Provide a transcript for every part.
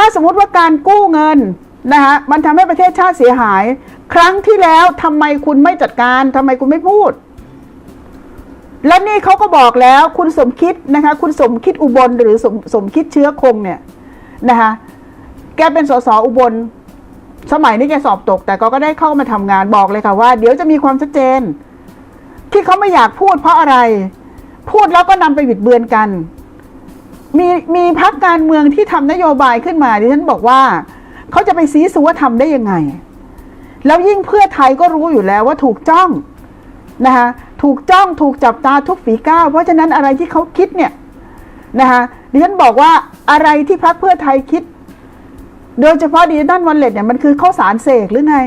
ถ้าสมมุติว่าการกู้เงินนะคะมันทำให้ประเทศชาติเสียหาย ครั้งที่แล้วทำไมคุณไม่จัดการทำไมคุณไม่พูด และนี่เขาก็บอกแล้วคุณสมคิดนะคะคุณสมคิดอุบลหรือสมสมคิดเชื้อคงเนี่ยนะคะแกเป็นสสอุบล สมัยนี้แกสอบตก แต่ก็ก็ได้เข้ามาทำงานบอกเลยค่ะว่า เดี๋ยวจะมีความชัดเจน ที่เขาไม่อยากพูดเพราะอะไร พูดแล้วก็นำไปบิดเบือนกัน มีมีพักการเมืองที่ทำนโยบายขึ้นมาดิฉันบอกว่าเขาจะไปซีซัวทำได้ยังไง แล้วยิ่งเพื่อไทยก็รู้อยู่แล้วว่าถูกจ้องนะคะถูกจ้องถูกจับตาทุกฝีก้าวเพราะฉะนั้นอะไรที่เขาคิดเนี่ยนะคะดิฉันบอกว่าอะไรที่พักเพื่อไทยคิด โดยเฉพาะดิจิตอลวอลเล็ตเนี่ยมันคือข้าวสารเสกหรือไง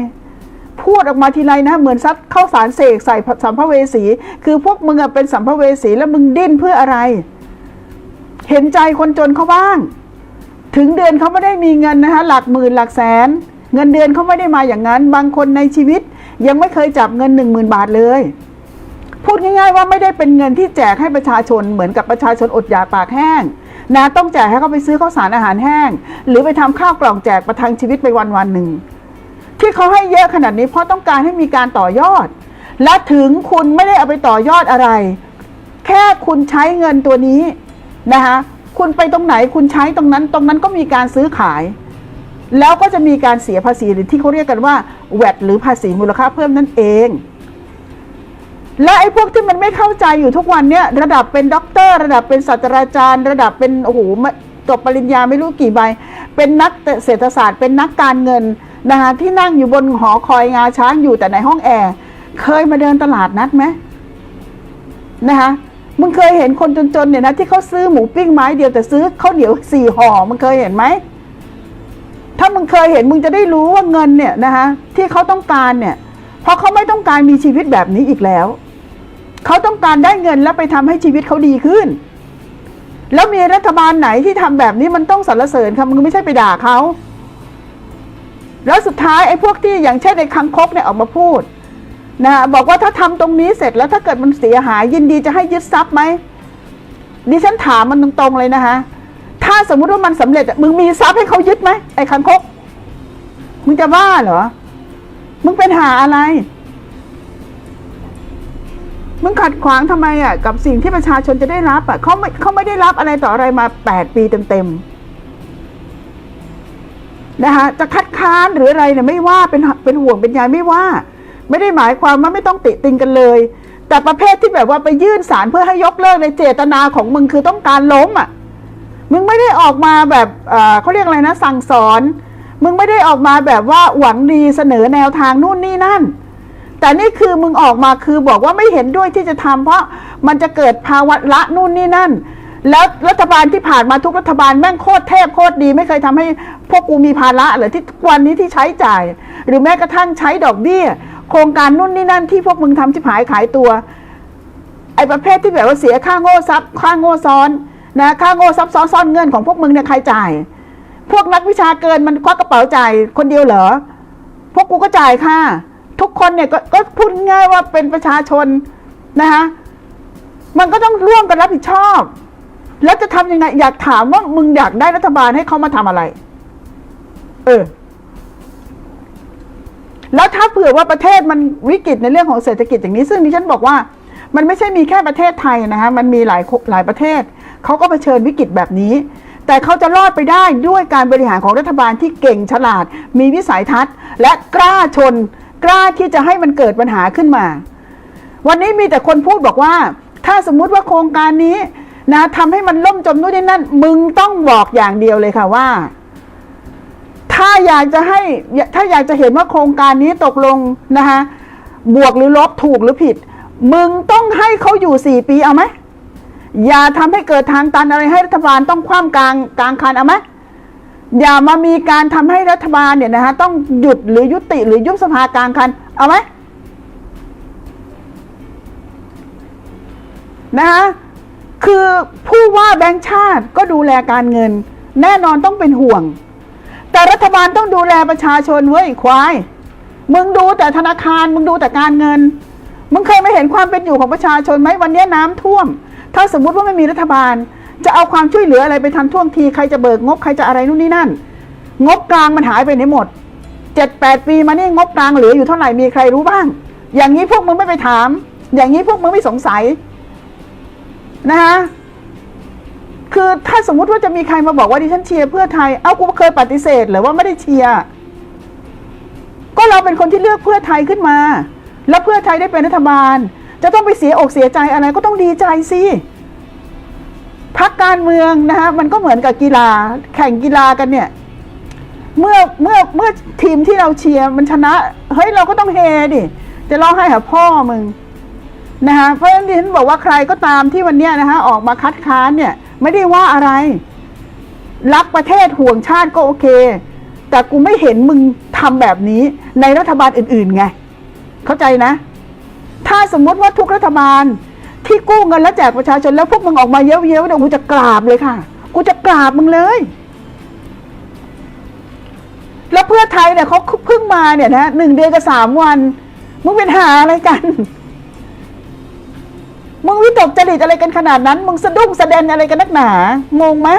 พูดออกมาทีไรนะเหมือนซัดข้าวสารเสกใส่สัมภเวสี คือพวกมึงอะเป็นสัมภเวสีแล้วมึงดิ้นเพื่ออะไร เห็นใจคนจนเขาบ้าง ถึงเดือนเขาไม่ได้มีเงินนะคะหลักหมื่นหลักแสน เงินเดือนเขาไม่ได้มาอย่างนั้น บางคนในชีวิตยังไม่เคยจับเงินหนึ่งหมื่นบาทเลย พูดง่ายๆว่าไม่ได้เป็นเงินที่แจกให้ประชาชนเหมือนกับประชาชนอดอยากปากแห้งนะต้องแจกให้เขาไปซื้อข้าวสารอาหารแห้ง หรือไปทำข้าวกล่องแจกประทังชีวิตไปวันวันๆหนึ่งที่เขาให้เยอะขนาดนี้เพราะต้องการให้มีการต่อยอด และถึงคุณไม่ได้เอาไปต่อยอดอะไร แค่คุณใช้เงินตัวนี้ นะคะคุณไปตรงไหนคุณใช้ตรงนั้น ตรงนั้นก็มีการซื้อขาย แล้วก็จะมีการเสียภาษีหรือที่เขาเรียกกันว่าแวดหรือภาษีมูลค่าเพิ่มนั่นเอง และไอ้พวกที่มันไม่เข้าใจอยู่ทุกวันเนี่ยระดับเป็นด็อกเตอร์ ระดับเป็นศาสตราจารย์ ระดับเป็นโอ้โหจบปริญญาไม่รู้กี่ใบ เป็นนักเศรษฐศาสตร์ เป็นนักการเงินนะคะที่นั่งอยู่บนหอคอยงาช้างอยู่แต่ในห้องแอร์เคยมาเดินตลาดนัดไหมนะคะ มึงเคยเห็นคนจนๆเนี่ยนะที่เขาซื้อหมูปิ้งไม้เดียวแต่ซื้อข้าวเหนียวสี่ห่อมึงเคยเห็นไหมถ้ามึงเคยเห็นมึงจะได้รู้ว่าเงินเนี่ยนะคะที่เขาต้องการเนี่ย เพราะเขาไม่ต้องการมีชีวิตแบบนี้อีกแล้ว เขาต้องการได้เงินแล้วไปทำให้ชีวิตเขาดีขึ้น แล้วมีรัฐบาลไหนที่ทำแบบนี้มันต้องสรรเสริญค่ะมึงไม่ใช่ไปด่าเขาแล้วสุดท้ายไอ้พวกที่อย่างเช่นไอ้คังคกเนี่ยออกมาพูด นะบอกว่าถ้าทำตรงนี้เสร็จแล้วถ้าเกิดมันเสียหาย ยินดีจะให้ยึดทรัพย์ไหมดิฉันถามมันตรงๆเลยนะคะ ถ้าสมมุติว่ามันสำเร็จมึงมีทรัพย์ให้เขายึดไหมไอ้คังคกมึงจะบ้าเหรอ มึงเป็นหาอะไร มึงขัดขวางทำไมอะกับสิ่งที่ประชาชนจะได้รับอะเขาไม่เขาไม่ได้รับอะไรต่ออะไรมาแปดปีเต็มๆนะคะจะคัดค้านหรืออะไรเนี่ยไม่ว่าเป็นเป็นห่วงเป็นใยไม่ว่า ไม่ได้หมายความว่าไม่ต้องติติงกันเลย แต่ประเภทที่แบบว่าไปยื่นสารเพื่อให้ยกเลิกในเจตนาของมึงคือต้องการล้มอะมึงไม่ได้ออกมาแบบเขาเรียกอะไรนะ สั่งสอน มึงไม่ได้ออกมาแบบว่าหวังดีเสนอแนวทางนู่นนี่นั่น แต่นี่คือมึงออกมาคือบอกว่าไม่เห็นด้วยที่จะทำเพราะมันจะเกิดภาวะละนู่นนี่นั่น แล้วรัฐบาลที่ผ่านมาทุกรัฐบาลแม่งโคตรเทพโคตรดี ไม่เคยทำให้พวกกูมีภาระหรือที่วันนี้ที่ใช้จ่าย หรือแม้กระทั่งใช้ดอกเบี้ย โครงการนู่นนี่นั่นที่พวกมึงทำชิบหายขายตัว ไอ้ประเภทที่แบบว่าเสียค่าโง่ซับค่าโง่ซ้อนนะค่าโง่ซับซ้อนซ่อนเงื่อนของพวกมึงเนี่ยใครจ่าย พวกนักวิชาเกินมันควักกระเป๋าจ่ายคนเดียวเหรอ พวกกูก็จ่ายค่ะ ทุกคนเนี่ยกก็พูดง่ายว่าเป็นประชาชนนะคะมันก็ต้องร่วมกันรับผิดชอบ แล้วจะทำยังไงอยากถามว่ามึงอยากได้รัฐบาลให้เขามาทำอะไร เออ แล้วถ้าเผื่อว่าประเทศมันวิกฤตในเรื่องของเศรษฐกิจอย่างนี้ ซึ่งดิฉันบอกว่ามันไม่ใช่มีแค่ประเทศไทยนะคะมันมีหลายหลายประเทศเขาก็เผชิญวิกฤตแบบนี้ แต่เขาจะรอดไปได้ด้วยการบริหารของรัฐบาลที่เก่งฉลาด มีวิสัยทัศน์ และกล้าชน กล้าที่จะให้มันเกิดปัญหาขึ้นมา วันนี้มีแต่คนพูดบอกว่า ถ้าสมมุติว่าโครงการนี้นะทำให้มันล่มจมนู่นนี่นั่น มึงต้องบอกอย่างเดียวเลยค่ะว่า ถ้าอยากจะให้ถ้าอยากจะเห็นว่าโครงการนี้ตกลงนะคะบวกหรือลบถูกหรือผิด มึงต้องให้เขาอยู่สี่ปีเอาไหมอย่าทำให้เกิดทางตันอะไรให้รัฐบาลต้องคว่ำกลางกลางคันเอาไหมอย่ามามีการทำให้รัฐบาลเนี่ยนะคะต้องหยุดหรือยุติหรือยุบสภากลางคันเอาไหมนะคะคือผู้ว่าแบงค์ชาติก็ดูแลการเงิน แน่นอนต้องเป็นห่วง แต่รัฐบาลต้องดูแลประชาชนเว้ยควาย มึงดูแต่ธนาคาร มึงดูแต่การเงิน มึงเคยไม่เห็นความเป็นอยู่ของประชาชนไหมวันนี้น้ำท่วม ถ้าสมมุติว่าไม่มีรัฐบาล จะเอาความช่วยเหลืออะไรไปทันท่วงทีใครจะเบิกงบใครจะอะไรนู่นนี่นั่น งบกลางมันหายไปไหนหมดเจ็ดแปดปีมานี่งบกลางเหลืออยู่เท่าไหร่มีใครรู้บ้าง อย่างนี้พวกมึงไม่ไปถาม อย่างนี้พวกมึงไม่สงสัยนะคะ คือถ้าสมมุติว่าจะมีใครมาบอกว่าดิฉันเชียร์เพื่อไทย เอ้ากูเคยปฏิเสธหรือว่าไม่ได้เชียร์ ก็เราเป็นคนที่เลือกเพื่อไทยขึ้นมา แล้วเพื่อไทยได้เป็นรัฐบาล จะต้องไปเสียอกเสียใจอะไรก็ต้องดีใจสิพักการเมืองนะคะมันก็เหมือนกับกีฬา แข่งกีฬากันเนี่ย เมื่อเมื่อเมื่อทีมที่เราเชียร์มันชนะ เฮ้ยเราก็ต้องเฮดิ จะร้องไห้หาพ่อมึงนะคะเพราะฉะนั้นดิฉันบอกว่าใครก็ตามที่วันเนี้ยนะคะออกมาคัดค้านเนี่ย ไม่ได้ว่าอะไร รักประเทศห่วงชาติก็โอเค แต่กูไม่เห็นมึงทำแบบนี้ในรัฐบาลอื่นๆไง เข้าใจนะ ถ้าสมมติว่าทุกรัฐบาลที่กู้เงินแล้วแจกประชาชนแล้วพวกมึงออกมาเย้ยๆเนี่ยกูจะกราบเลยค่ะ กูจะกราบมึงเลย แล้วเพื่อไทยเนี่ยเขาเพิ่งมาเนี่ยนะหนึ่งเดือนกับสามวัน มึงเป็นหาอะไรกัน มึงวิตกจริตอะไรกันขนาดนั้น มึงสะดุ้งสะเด็นอะไรกันนักหนา งงไหม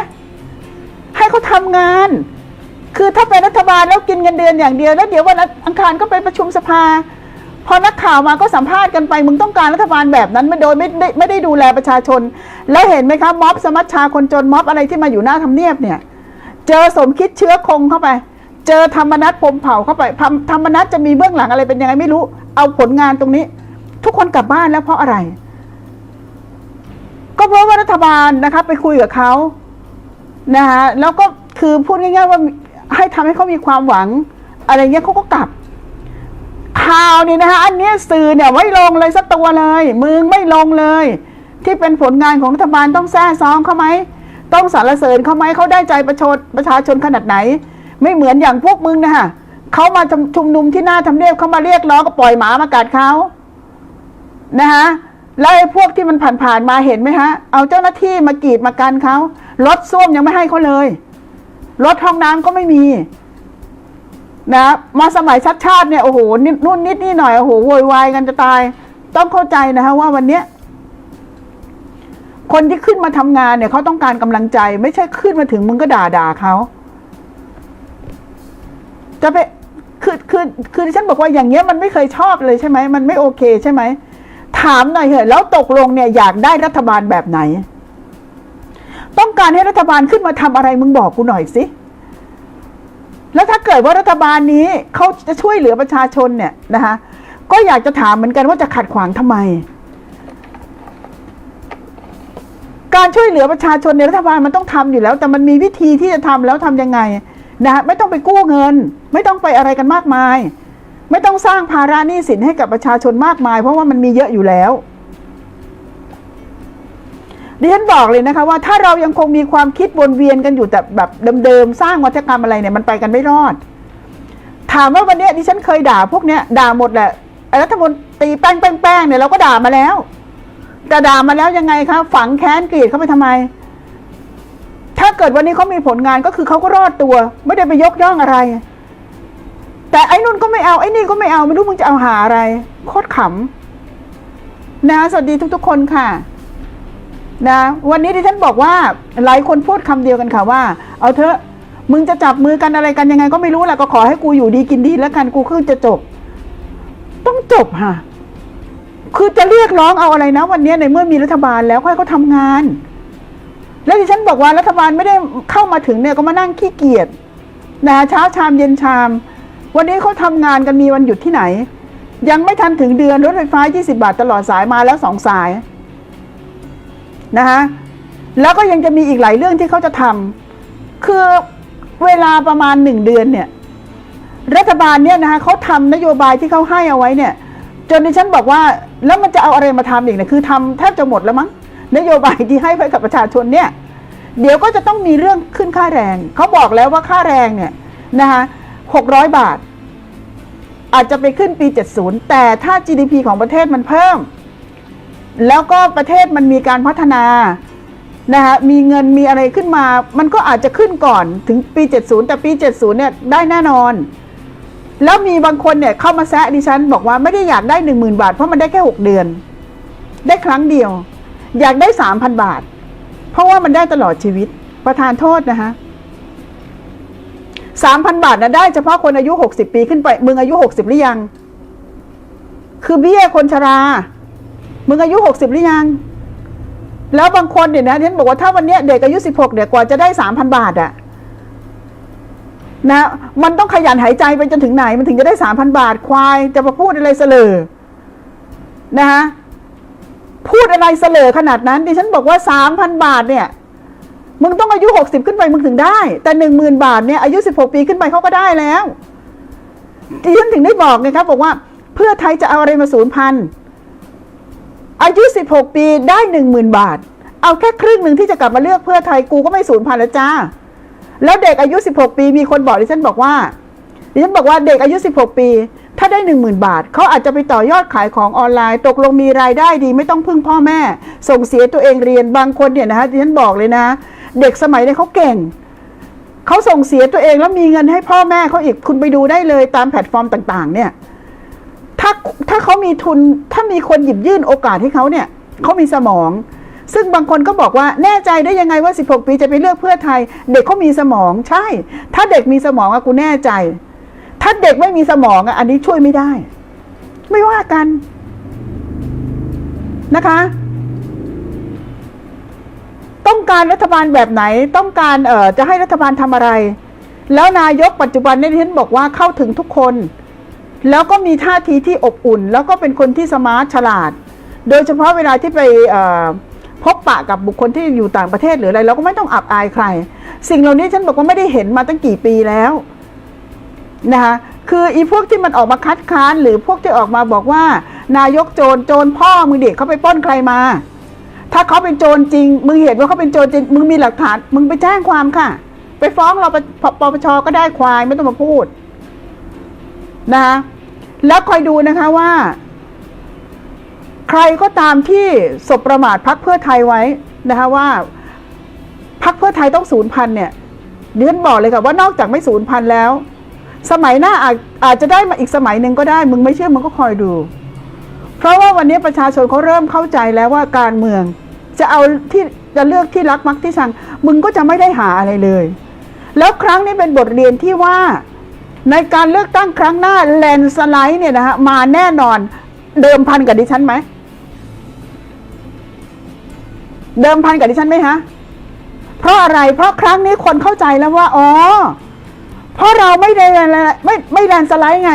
ให้เขาทำงาน คือถ้าเป็นรัฐบาลแล้วกินเงินเดือนอย่างเดียวแล้วเดี๋ยววันอังคารก็ไปประชุมสภา พอนักข่าวมาก็สัมภาษณ์กันไป มึงต้องการรัฐบาลแบบนั้นไม่โดยไม่ได้ไม่ได้ดูแลประชาชน แล้วเห็นไหมครับม็อบสมัชชาคนจนม็อบอะไรที่มาอยู่หน้าทำเนียบเนี่ย เจอสมคิดเชื้อคงเข้าไป เจอธรรมนัตพมเผาเข้าไปธรรมนัตจะมีเบื้องหลังอะไรเป็นยังไงไม่รู้ เอาผลงานตรงนี้ ทุกคนกลับบ้านแล้วเพราะอะไร ก็เพราะว่ารัฐบาลนะคะไปคุยกับเขานะคะแล้วก็คือพูดง่ายๆว่าให้ทำให้เขามีความหวัง อะไรเงี้ยเขาก็กลับ ข่าวนี่นะคะอันนี้สื่อเนี่ยไม่ลงเลยสักตัวเลย มึงไม่ลงเลย ที่เป็นผลงานของรัฐบาลต้องแซ่ซ้องเขาไหมต้องสรรเสริญเขาไหมเขาได้ใจประชาชนประชาชนขนาดไหน ไม่เหมือนอย่างพวกมึงนะคะเขามาชุมนุมที่หน้าทำเนียบเขามาเรียกร้องก็ปล่อยหมามากัดเขานะคะ แล้วไอ้พวกที่มันผ่านๆมาเห็นไหมฮะ เอาเจ้าหน้าที่มากรีดมากันเขารถส้วมยังไม่ให้เขาเลย รถห้องน้ำก็ไม่มี นะ มาสมัยชัดชาติเนี่ยโอ้โหนู่นนิดนี่หน่อยโอ้โหโวยวายกันจะตาย ต้องเข้าใจนะฮะว่าวันเนี้ยคนที่ขึ้นมาทำงานเนี่ยเขาต้องการกำลังใจ ไม่ใช่ขึ้นมาถึงมึงก็ด่าด่าเขาจะไปคือคือคือที่ฉันบอกว่าอย่างเงี้ยมันไม่เคยชอบเลยใช่ไหมมันไม่โอเคใช่ไหม ถามหน่อยเถอะแล้วตกลงเนี่ยอยากได้รัฐบาลแบบไหน ต้องการให้รัฐบาลขึ้นมาทำอะไรมึงบอกกูหน่อยสิแล้วถ้าเกิดว่ารัฐบาลนี้เขาจะช่วยเหลือประชาชนเนี่ยนะคะก็อยากจะถามเหมือนกันว่าจะขัดขวางทำไม การช่วยเหลือประชาชนในรัฐบาลมันต้องทำอยู่แล้ว แต่มันมีวิธีที่จะทำแล้วทำยังไงนะฮะไม่ต้องไปกู้เงิน ไม่ต้องไปอะไรกันมากมาย ไม่ต้องสร้างภาระหนี้สินให้กับประชาชนมากมาย เพราะว่ามันมีเยอะอยู่แล้วดิฉันบอกเลยนะคะว่าถ้าเรายังคงมีความคิดวนเวียนกันอยู่แต่แบบเดิมๆสร้างวัฒกรรมอะไรเนี่ยมันไปกันไม่รอด ถามว่าวันนี้ดิฉันเคยด่าพวกเนี้ยด่าหมดแหละไอ้รัฐมนตรีแป้งแป้งแป้งเนี่ยเราก็ด่ามาแล้ว แต่ด่ามาแล้วยังไงคะฝังแค้นกรีดเข้าไปทำไม ถ้าเกิดวันนี้เขามีผลงานก็คือเขาก็รอดตัว ไม่ได้ไปยกย่องอะไร แต่ไอ้นุ่นก็ไม่เอาไอ้นี่ก็ไม่เอาไม่รู้มึงจะเอาหาอะไรโคตรขำนะสวัสดีทุก ๆ คนค่ะ นะ วันนี้ที่ฉันบอกว่าหลายคนพูดคำเดียวกันค่ะว่า เอาเถอะมึงจะจับมือกันอะไรกันยังไงก็ไม่รู้แหละก็ขอให้กูอยู่ดีกินดีแล้วกันกูคือจะจบ ต้องจบค่ะ คือจะเรียกร้องเอาอะไรนะ วันนี้ในเมื่อมีรัฐบาลแล้วค่อยเขาทำงาน แล้วที่ฉันบอกว่ารัฐบาลไม่ได้เข้ามาถึงเนี่ยก็มานั่งขี้เกียจนะเช้าชามเย็นชาม วันนี้เขาทำงานกันมีวันหยุดที่ไหน ยังไม่ทันถึงเดือนรถไฟฟ้า 20 บาทตลอดสายมาแล้วสองสายนะคะแล้วก็ยังจะมีอีกหลายเรื่องที่เขาจะทำคือเวลาประมาณหนึ่งเดือนเนี่ยรัฐบาลเนี่ยนะคะเขาทำนโยบายที่เขาให้เอาไว้เนี่ย จนดิฉันบอกว่าแล้วมันจะเอาอะไรมาทำอีกเนี่ยคือทำแทบจะหมดแล้วมั้งนโยบายที่ให้ไปกับประชาชนเนี่ย เดี๋ยวก็จะต้องมีเรื่องขึ้นค่าแรงเขาบอกแล้วว่าค่าแรงเนี่ยนะคะ หกร้อยบาท อาจจะไปขึ้นปี 70 แต่ถ้า GDP ของประเทศมันเพิ่ม แล้วก็ประเทศมันมีการพัฒนานะคะมีเงินมีอะไรขึ้นมา มันก็อาจจะขึ้นก่อนถึงปี 70 แต่ปี 70 เนี่ยได้แน่นอน แล้วมีบางคนเนี่ยเข้ามาแซะดิฉัน บอกว่าไม่ได้อยากได้ 10,000 บาท เพราะมันได้แค่ 6 เดือน ได้ครั้งเดียว อยากได้ 3,000 บาท เพราะว่ามันได้ตลอดชีวิตประทานโทษนะคะ สามพันบาทนะได้เฉพาะคนอายุหกสิบปีขึ้นไป มึงอายุหกสิบหรือยัง คือเบี้ยคนชรา มึงอายุหกสิบหรือยัง แล้วบางคนเนี่ยนะฉันบอกว่าถ้าวันนี้เด็กอายุสิบหกเนี่ยกว่าจะได้สามพันบาทอะนะ มันต้องขยันหายใจไปจนถึงไหน มันถึงจะได้สามพันบาท ควายจะมาพูดอะไรเสลอนะฮะพูดอะไรเสลอขนาดนั้นดิฉันบอกว่าสามพันบาทเนี่ย มึงต้องอายุหกสิบขึ้นไปมึงถึงได้ แต่หนึ่งหมื่นบาทเนี่ยอายุสิบหกปีขึ้นไปเขาก็ได้แล้วดิฉันถึงได้บอกไงครับบอกว่าเพื่อไทยจะเอาอะไรมาศูนย์พันอายุสิบหกปีได้หนึ่งหมื่นบาท เอาแค่ครึ่งหนึ่งที่จะกลับมาเลือกเพื่อไทยกูก็ไม่ศูนย์พันแล้วจ้า แล้วเด็กอายุสิบหกปีมีคนบอกดิฉันบอกว่าดิฉันบอกว่าเด็กอายุสิบหกปี ถ้าได้หนึ่งหมื่นบาท เขาอาจจะไปต่อยอดขายของออนไลน์ ตกลงมีรายได้ดีไม่ต้องพึ่งพ่อแม่ ส่งเสียตัวเองเรียนบางคนเนี่ยนะฮะดิฉันบอกเลยนะ เด็กสมัยนี้เขาเก่งเขาส่งเสียตัวเองแล้วมีเงินให้พ่อแม่เขาอีกคุณไปดูได้เลยตามแพลตฟอร์มต่าง ๆ เนี่ย ถ้าถ้าเขามีทุนถ้ามีคนหยิบยื่นโอกาสให้เขาเนี่ยเขามีสมอง ซึ่งบางคนก็บอกว่าแน่ใจได้ยังไงว่า 16 ปีจะไปเลือกเพื่อไทย เด็กเขามีสมองใช่ ถ้าเด็กมีสมองอะกูแน่ใจ ถ้าเด็กไม่มีสมองอะอันนี้ช่วยไม่ได้ ไม่ว่ากันนะคะ ต้องการรัฐบาลแบบไหน ต้องการเอ่อจะให้รัฐบาลทำอะไร แล้วนายกปัจจุบันเนี่ยที่ฉันบอกว่าเข้าถึงทุกคน แล้วก็มีท่าทีที่อบอุ่น แล้วก็เป็นคนที่สมาร์ทฉลาด โดยเฉพาะเวลาที่ไปพบปะกับบุคคลที่อยู่ต่างประเทศหรืออะไรเราก็ไม่ต้องอับอายใคร สิ่งเหล่านี้ฉันบอกว่าไม่ได้เห็นมาตั้งกี่ปีแล้วนะคะคืออีพวกที่มันออกมาคัดค้านหรือพวกที่ออกมาบอกว่า นายกโจรโจรพ่อมึงเด็กเขาไปปล้นใครมา ถ้าเขาเป็นโจรจริง มึงเห็นว่าเขาเป็นโจรจริง มึงมีหลักฐาน มึงไปแจ้งความค่ะ ไปฟ้องเราปปปปชก็ได้ควายไม่ต้องมาพูดนะคะแล้วคอยดูนะคะว่า ใครก็ตามที่สบประมาทพักเพื่อไทยไว้นะคะว่าพักเพื่อไทยต้องศูนย์พันเนี่ยเดี๋ยวฉันบอกเลยค่ะว่านอกจากไม่ศูนย์พันแล้ว สมัยหน้าอาจอาจจะได้มาอีกสมัยหนึ่งก็ได้ มึงไม่เชื่อมึงก็คอยดู เพราะว่าวันนี้ประชาชนเขาเริ่มเข้าใจแล้วว่าการเมือง จะเอาที่จะเลือกที่รักมักที่ชัง มึงก็จะไม่ได้หาอะไรเลย แล้วครั้งนี้เป็นบทเรียนที่ว่า ในการเลือกตั้งครั้งหน้าแลนสไลด์เนี่ยนะฮะมาแน่นอนเดิมพันกับดิฉันไหมเดิมพันกับดิฉันไหมฮะเพราะอะไรเพราะครั้งนี้คนเข้าใจแล้วว่าอ๋อเพราะเราไม่ได้ไม่ไม่แลนสไลด์ไง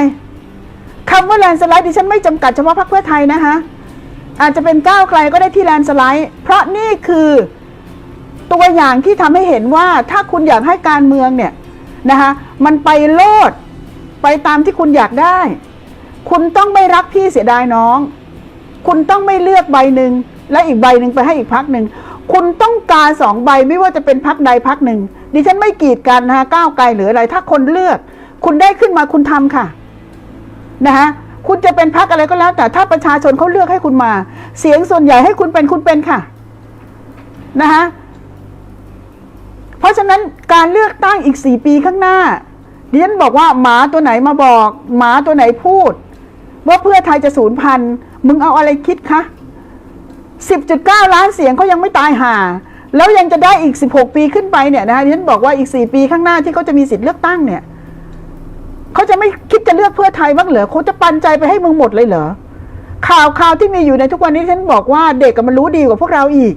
คำว่าแลนสไลด์ดิฉันไม่จำกัดเฉพาะพรรคเพื่อไทยนะคะ อาจจะเป็นก้าวไกลก็ได้ที่แลนสไลด์ เพราะนี่คือตัวอย่างที่ทำให้เห็นว่าถ้าคุณอยากให้การเมืองเนี่ยนะคะมันไปโลดไปตามที่คุณอยากได้ คุณต้องไม่รักพี่เสียดายน้อง คุณต้องไม่เลือกใบหนึ่งและอีกใบหนึ่งไปให้อีกพักหนึ่งคุณต้องการสองใบไม่ว่าจะเป็นพักใดพักหนึ่งดิฉันไม่กีดกันนะคะก้าวไกลหรืออะไร ถ้าคนเลือก คุณได้ขึ้นมาคุณทำค่ะนะคะ คุณจะเป็นพักอะไรก็แล้ว แต่ถ้าประชาชนเขาเลือกให้คุณมา เสียงส่วนใหญ่ให้คุณเป็นคุณเป็นค่ะนะคะเพราะฉะนั้นการเลือกตั้งอีกสี่ปีข้างหน้าดิฉันบอกว่าหมาตัวไหนมาบอกหมาตัวไหนพูด ว่าเพื่อไทยจะสูญพันธุ์มึงเอาอะไรคิดคะสิบจุดเก้าล้านเสียงเขายังไม่ตายห่า แล้วยังจะได้อีกสิบหกปีขึ้นไปเนี่ยนะคะดิฉันบอกว่าอีกสี่ปีข้างหน้าที่เขาจะมีสิทธิ์เลือกตั้งเนี่ยเขาจะไม่คิด จะเลือกเพื่อไทยบ้างเหรอเขาจะปันใจไปให้มึงหมดเลยเหรอข่าวข่าวที่มีอยู่ในทุกวันนี้ฉันบอกว่าเด็กกับมันรู้ดีกว่าพวกเราอีก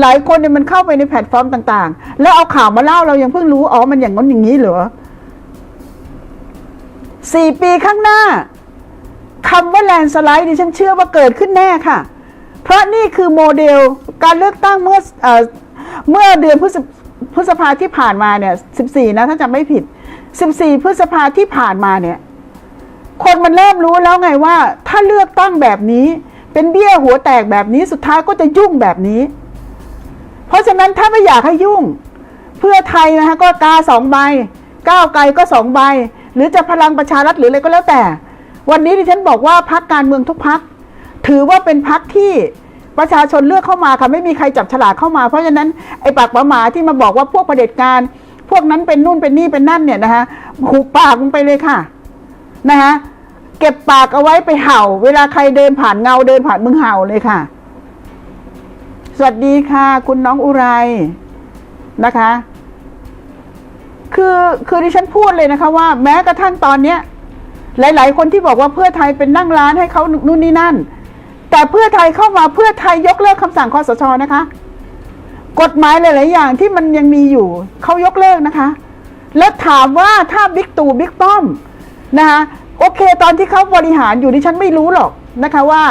หลายคนเนี่ยมันเข้าไปในแพลตฟอร์มต่าง ๆ แล้วเอาข่าวมาเล่าเรายังเพิ่งรู้อ๋อมันอย่างนั้นอย่างนี้เหรอสี่ปีข้างหน้าคำว่าแลนสไลด์ดิฉันเชื่อว่าเกิดขึ้นแน่ค่ะ เพราะนี่คือโมเดลการเลือกตั้งเมื่อเอ่อเมื่อเดือนพฤษพฤษภาที่ผ่านมาเนี่ยสิบสี่นะถ้าจำไม่ผิด 14 พฤษภาที่ผ่านมาเนี่ย คนมันเริ่มรู้แล้วไงว่า ถ้าเลือกตั้งแบบนี้ เป็นเบี้ยหัวแตกแบบนี้สุดท้ายก็จะยุ่งแบบนี้ เพราะฉะนั้นถ้าไม่อยากให้ยุ่ง เพื่อไทยนะคะก็กาสองใบก้าวไกลก็สองใบ หรือจะพลังประชารัฐหรืออะไรก็แล้วแต่ วันนี้ดิฉันบอกว่าพักการเมืองทุกพักถือว่าเป็นพักที่ประชาชนเลือกเข้ามาค่ะไม่มีใครจับฉลากเข้ามา เพราะฉะนั้นไอ้ปากหมาหมาที่มาบอกว่าพวกประเด็จการ พวกนั้นเป็นนู่นเป็นนี่เป็นนั่นเนี่ยนะคะหูปากมึงไปเลยค่ะนะคะ เก็บปากเอาไว้ไปเห่า เวลาใครเดินผ่านเงาเดินผ่านมึงเห่าเลยค่ะ สวัสดีค่ะ คุณน้องอุไรนะคะ คือคือดิฉันพูดเลยนะคะ ว่าแม้กระทั่งตอนเนี้ย หลาย ๆ คนที่บอกว่าเพื่อไทยเป็นนั่งร้านให้เขานู่นนี่นั่น แต่เพื่อไทยเข้ามาเพื่อไทยยกเลิกคำสั่งคอสชนะคะ กฎหมายหลาย ๆ อย่างที่มันยังมีอยู่เขายกเลิกนะคะ แล้วถามว่าถ้าบิ๊กตู่บิ๊กป้อมนะคะ โอเค ตอนที่เขาบริหารอยู่ดิฉันไม่รู้หรอกนะคะว่า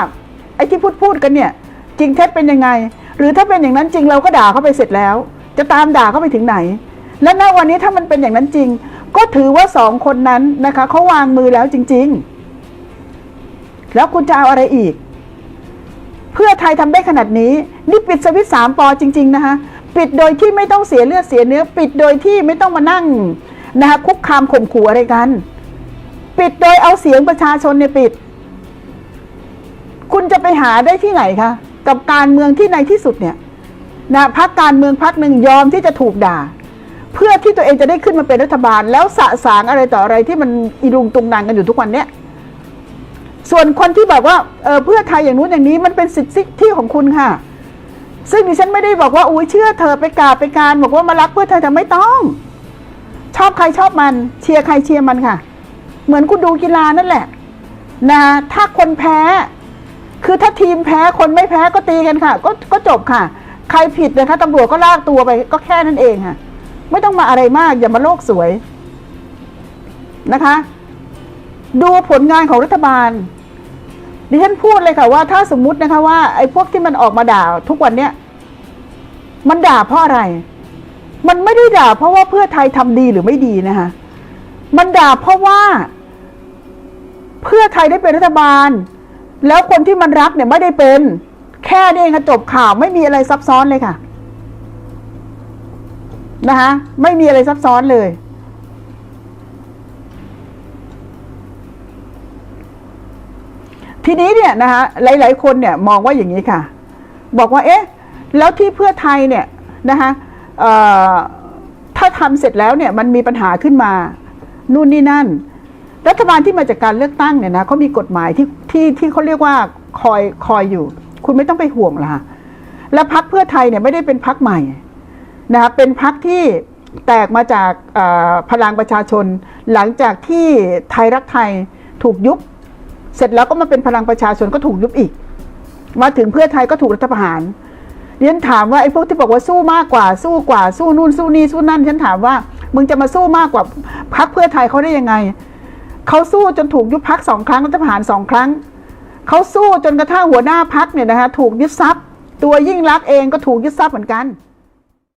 ไอ้ที่พูดพูดกันเนี่ยจริงเท็จเป็นยังไง หรือถ้าเป็นอย่างนั้นจริงเราก็ด่าเขาไปเสร็จแล้ว จะตามด่าเขาไปถึงไหน และณวันนี้ถ้ามันเป็นอย่างนั้นจริง ก็ถือว่าสองคนนั้นนะคะเขาวางมือแล้วจริง ๆ แล้วคุณจะเอาอะไรอีก เพื่อไทยทำได้ขนาดนี้ นี่ปิดสวิตช์สามปอจริง ๆ นะคะปิดโดยที่ไม่ต้องเสียเลือดเสียเนื้อ ปิดโดยที่ไม่ต้องมานั่งนะคะคุกคามข่มขู่อะไรกัน ปิดโดยเอาเสียงประชาชนเนี่ยปิด คุณจะไปหาได้ที่ไหนคะ กับการเมืองที่ในที่สุดเนี่ยนะพักการเมืองพักหนึ่งยอมที่จะถูกด่า เพื่อที่ตัวเองจะได้ขึ้นมาเป็นรัฐบาล แล้วสะสางอะไรต่ออะไรที่มันอีรุงตุงนางกันอยู่ทุกวันเนี้ยส่วนคนที่บอกว่าเออเพื่อไทยอย่างนู้นอย่างนี้มันเป็นสิทธิที่ของคุณค่ะ ซึ่งดิฉันไม่ได้บอกว่าอุ้ยเชื่อเธอไปกาไปการบอกว่ามารักเพื่อไทยแต่ไม่ต้อง ชอบใครชอบมัน เชียร์ใครเชียร์มันค่ะ เหมือนคุณดูกีฬานั่นแหละนะถ้าคนแพ้ คือถ้าทีมแพ้คนไม่แพ้ก็ตีกันค่ะ ก็ก็จบค่ะ ใครผิดนะคะตำรวจก็ลากตัวไป ก็แค่นั้นเองค่ะ ไม่ต้องมาอะไรมากอย่ามาโลกสวยนะคะ ดูผลงานของรัฐบาลดิฉันพูดเลยค่ะว่าถ้าสมมุตินะคะว่าไอ้พวกที่มันออกมาด่าทุกวันเนี้ยมันด่าเพราะอะไร มันไม่ได้ด่าเพราะว่าเพื่อไทยทำดีหรือไม่ดีนะคะ มันด่าเพราะว่า เพื่อไทยได้เป็นรัฐบาล แล้วคนที่มันรักเนี่ยไม่ได้เป็น แค่นี้เองค่ะจบข่าวไม่มีอะไรซับซ้อนเลยค่ะนะคะไม่มีอะไรซับซ้อนเลยทีนี้เนี่ยนะคะหลาย ๆ คนเนี่ยมองว่าอย่างนี้ค่ะ บอกว่าเอ๊ะแล้วที่เพื่อไทยเนี่ยนะคะถ้าทำเสร็จแล้วเนี่ยมันมีปัญหาขึ้นมา นู่นนี่นั่น รัฐบาลที่มาจากการเลือกตั้งเนี่ยนะเขามีกฎหมายที่ที่ที่เขาเรียกว่าคอยคอยอยู่ คุณไม่ต้องไปห่วงละและพักเพื่อไทยเนี่ยไม่ได้เป็นพักใหม่นะคะเป็นพักที่แตกมาจากพลังประชาชน หลังจากที่ไทยรักไทยถูกยุบ เสร็จแล้วก็มาเป็นพลังประชาชนก็ถูกยุบอีก มาถึงเพื่อไทยก็ถูกรัฐประหารเรียนถามว่าไอ้พวกที่บอกว่าสู้มากกว่า สู้กว่าสู้นู่นสู้นี่สู้นั่นฉันถามว่า มึงจะมาสู้มากกว่าพักเพื่อไทยเขาได้ยังไง เขาสู้จนถูกยุบพักสองครั้งรัฐประหารสองครั้ง เขาสู้จนกระทั่งหัวหน้าพักเนี่ยนะคะถูกยึดทรัพย์ ตัวยิ่งรักเองก็ถูกยึดทรัพย์เหมือนกัน